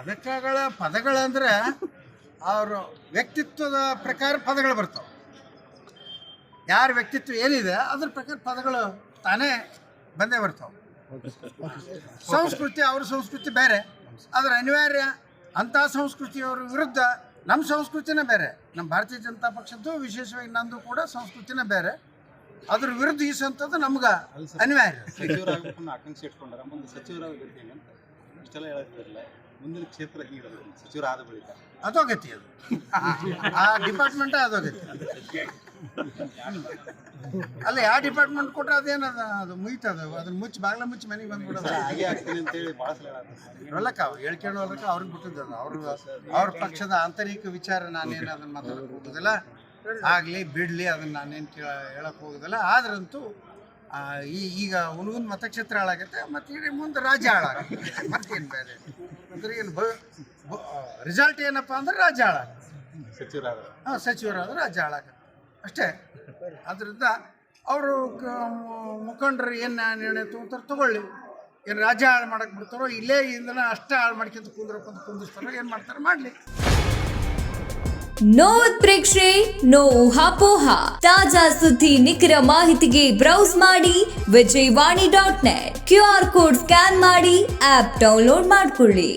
ಪದಕಗಳ ಪದಗಳಂದ್ರೆ ಅವರು ವ್ಯಕ್ತಿತ್ವದ ಪ್ರಕಾರ ಪದಗಳು ಬರ್ತಾವೆ. ಯಾರ ವ್ಯಕ್ತಿತ್ವ ಏನಿದೆ ಅದ್ರ ಪ್ರಕಾರ ಪದಗಳು ತಾನೇ ಬಂದೇ ಬರ್ತಾವೆ. ಸಂಸ್ಕೃತಿ ಅವ್ರ ಸಂಸ್ಕೃತಿ ಬೇರೆ. ಅದರ ಅನಿವಾರ್ಯ ಅಂಥ ಸಂಸ್ಕೃತಿಯವ್ರ ವಿರುದ್ಧ ನಮ್ಮ ಸಂಸ್ಕೃತಿನೇ ಬೇರೆ. ನಮ್ಮ ಭಾರತೀಯ ಜನತಾ ಪಕ್ಷದ್ದು ವಿಶೇಷವಾಗಿ ನಂದು ಕೂಡ ಸಂಸ್ಕೃತಿನೇ ಬೇರೆ. ಅದ್ರ ವಿರುದ್ಧ ಈಸಂಥದ್ದು ನಮ್ಗೆ ಅನಿವಾರ್ಯ. ಆಕಾಂಕ್ಷೆ ಅಂತ ಇಷ್ಟೆಲ್ಲ ಮುಂದಿನ ಕ್ಷೇತ್ರ ಸಚಿವರಾದ ಬಳಿಕ ಅದೋಗತಿ ಅದು. ಆ ಡಿಪಾರ್ಟ್ಮೆಂಟ್ ಅದೋಗತಿ ಅಲ್ಲ ಯಾವ ಡಿಪಾರ್ಟ್ಮೆಂಟ್ ಕೊಟ್ರೆ ಅದೇನದ ಅದು ಮುಯ್ತದ ಅದನ್ನ ಮುಚ್ಚಿ ಬಾಗ್ಲ ಮುಚ್ಚಿ ಮನೆಗೆ ಬಂದ್ಬಿಡೋದು. ಹಾಗೆ ಆಗ್ತೀನಿ ಅಂತೇಳಿ ಭಾಳ ಸಲ ಹೇಳ್ಕೊಂಡು ಹೋಗ್ಲಕ್ಕ ಅವ್ರಿಗೆ ಬಿಟ್ಟಿದ್ದದು ಅವ್ರ ಅವ್ರ ಪಕ್ಷದ ಆಂತರಿಕ ವಿಚಾರ ನಾನೇನು ಅದನ್ನ ಮಾತಾಡಕ್ಕೆ ಹೋಗೋದಿಲ್ಲ. ಆಗಲಿ ಬಿಡಲಿ ಅದನ್ನ ನಾನೇನು ಕೇಳ ಹೇಳಕ್ಕೆ ಹೋಗೋದಿಲ್ಲ. ಆದ್ರಂತೂ ಈ ಈಗ ಹುನಗುನ್ ಮತಕ್ಷೇತ್ರ ಹಾಳಾಗತ್ತೆ ಮತ್ತೆ ಮುಂದೆ ರಾಜ್ಯ ಹಾಳಾಗತ್ತೆ. ಮತ್ತೇನು ಬೇರೆ? ಅಂದ್ರೆ ಏನು ರಿಸಲ್ಟ್ ಏನಪ್ಪ ಅಂದ್ರೆ ರಾಜ್ಯ ಹಾಳಾಗ ಸಚಿವರಾದ ಹಾಂ ಸಚಿವರಾದ್ರೆ ರಾಜ್ಯ ಹಾಳಾಗ ಅಷ್ಟೇ. ಅದರಿಂದ ಅವರು ಮುಖಂಡರು ಏನು ನಿರ್ಣಯ ತೊಗೊತಾರೆ ತಗೊಳ್ಳಿ. ಏನು ರಾಜ್ಯ ಹಾಳು ಮಾಡಕ್ಕೆ ಬಿಡ್ತಾರೋ ಇಲ್ಲೇ ಇಂದನ ಅಷ್ಟೇ ಹಾಳು ಮಾಡ್ಕೊಂತ ಕುಂದ್ರಪ್ಪ ಅಂತ ಕುಂದಿಸ್ತಾರೋ ಏನು ಮಾಡ್ತಾರೆ ಮಾಡಲಿ. ನೋ ಪ್ರೇಕ್ಷೆ ನೋ ಹಾಪೋಹ. ತಾಜಾ ಸುದ್ದಿ ನಿಖರ ಮಾಹಿತಿಗೆ ಬ್ರೌಸ್ ಮಾಡಿ Vijayavani dot net Q R code scan ಮಾಡಿ ಆಪ್ ಡೌನ್ಲೋಡ್ ಮಾಡಿಕೊಳ್ಳಿ.